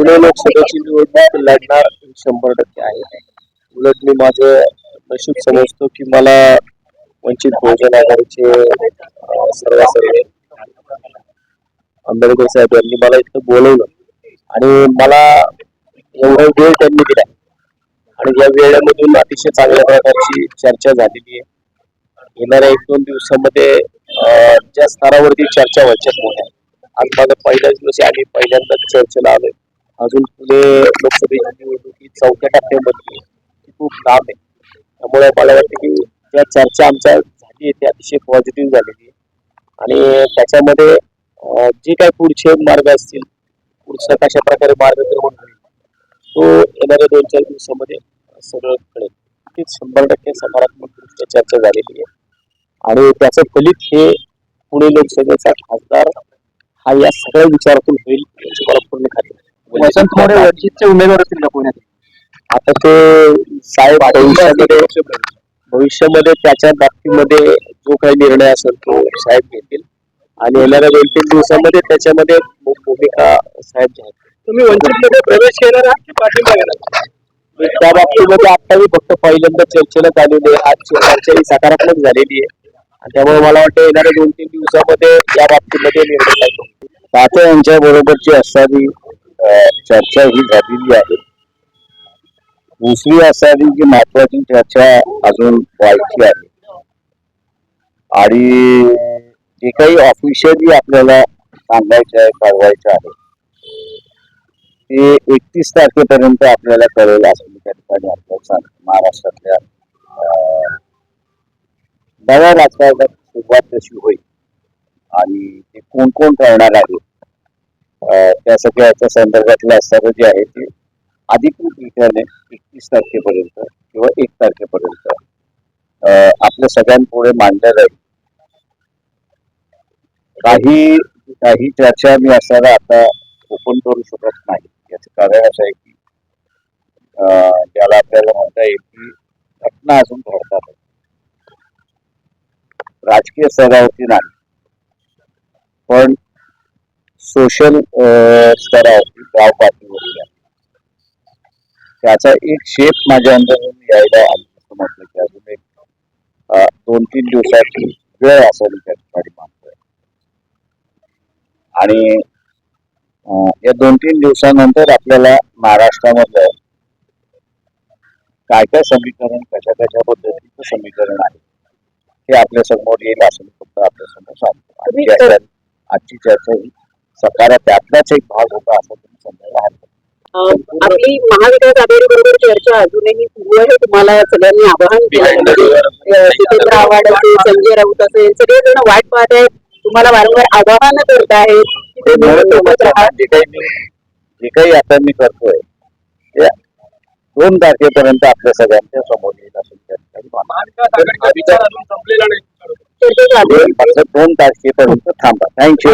पुणे लोकसभेची निवडणूक लढणार शंभर टक्के आहे. उलट मी माझं नशीब समजतो की मला वंचित बहुजन आघाडीचे सर्व सर्व आंबेडकर साहेब यांनी मला इथं बोलवलं. आणि मला एवढा वेळ त्यांनी दिला. आणि या वेळेमधून अतिशय चांगल्या प्रकारची चर्चा झालेली आहे. येणाऱ्या एक दोन दिवसामध्ये ज्या स्तरावरती चर्चा व्हायच्या मोठ्या आज माझा पहिल्याच दिवशी आहे आणि पहिल्यांदाच चर्चेला आलोय. अजून पुणे लोकसभेच्या निवडणुकीत चौथ्या टप्प्यामध्ये ती खूप लांब आहे. त्यामुळे मला वाटतं की ज्या चर्चा आमच्या झाली आहे ती अतिशय पॉझिटिव्ह झालेली आहे. आणि त्याच्यामध्ये जे काही पुढचे मार्ग असतील पुढचा कशा प्रकारे मार्गक्रमण होईल तो येणाऱ्या दोन चार दिवसामध्ये सगळं कळेल. ते शंभर टक्के सकारात्मक दृष्ट्या चर्चा झालेली आहे. आणि त्याचं फलित हे पुणे लोकसभेचा खासदार हा या सगळ्या विचारातून होईल याची मला पूर्ण खात्री वसंत मोरे वंचितचे उमेदवार असतील का पुण्यात? आता ते साहेब भविष्यामध्ये भविष्यामध्ये त्याच्या बाबतीमध्ये जो काही निर्णय असेल तो साहेब घेतील. आणि येणाऱ्या दोन तीन दिवसामध्ये त्याच्यामध्ये भूमिका साहेब घ्याल तुम्ही वंचित मध्ये प्रवेश केला आहात की पाठिंबा घेणार त्या बाबतीमध्ये आता मी फक्त पहिल्यांदा चर्चेला आलेली आहे. आज चर्चा ही सकारात्मक झालेली आहे. आणि त्यामुळे मला वाटतं येणाऱ्या दोन तीन दिवसामध्ये या बाबतीमध्ये निर्णय लागतो तात्या यांच्या बरोबरची असणारी चर्चा ही झालेली आहे. दुसरी असावी जी महत्वाची चर्चा अजून व्हायची आहे. आणि जे काही ऑफिशियली आपल्याला सांगायचं आहे कळवायचं आहे ते एकतीस तारखेपर्यंत आपल्याला कळेल असं त्या ठिकाणी आपल्याला महाराष्ट्रातल्या नव्या राजकारणात सुरुवात कशी होईल आणि ते कोण कोण करणार आहे त्या सगळ्याच्या संदर्भातल्या असणारं जे आहे ते अधिकृतरित्याने एकतीस तारखेपर्यंत किंवा एक तारखेपर्यंत अं, आपल्या सगळ्यांपुढे मांडलं जाईल. काही काही चर्चा मी असताना आता ओपन करू शकत नाही. याचं कारण असं आहे की अं, ज्याला आपल्याला म्हणता येईल की घटना अजून घडतात. राजकीय स्तरावरती नाही. पण सोशल गाव आहे. त्याचा एक शेप माझ्या अंदाजाने यायला आली असं म्हटलं की अजून एक दोन तीन दिवसाची वेळ असेल त्या ठिकाणी मानतोय आणि या दोन तीन दिवसानंतर आपल्याला महाराष्ट्रामधलं काय काय समीकरण कशा कशा पद्धतीचं समीकरण आहे हे आपल्यासमोर येईल असं मी फक्त आपल्यासमोर सांगतो आजची चर्चा ही सकारात त्यातलाच एक भाग होता असं तुम्ही समजायला हरकत. आपली महाविकास आघाडी बरोबर चर्चा अजूनही सुरू आहे तुम्हाला सगळ्यांनी आवाहन केलं आव्हाड असेल संजय राऊत असेल सगळेजण वाट पाहत आहेत तुम्हाला वारंवार आवाहन करत आहेत की तुम्ही म्हणून सोबत राहा जे काही मी जे काही आता मी करतोय ते दोन तारखेपर्यंत आपल्या सगळ्यांच्या समोर येईल असं मी त्या ठिकाणी मानतो. महाविकास आघाडीचा विचार अजून संपलेला नाही आहे. फक्त दोन तारखेपर्यंत थांबा थँक्यू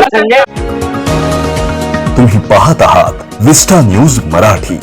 तुम्ही पाहत आहात विस्टा न्यूज मराठी.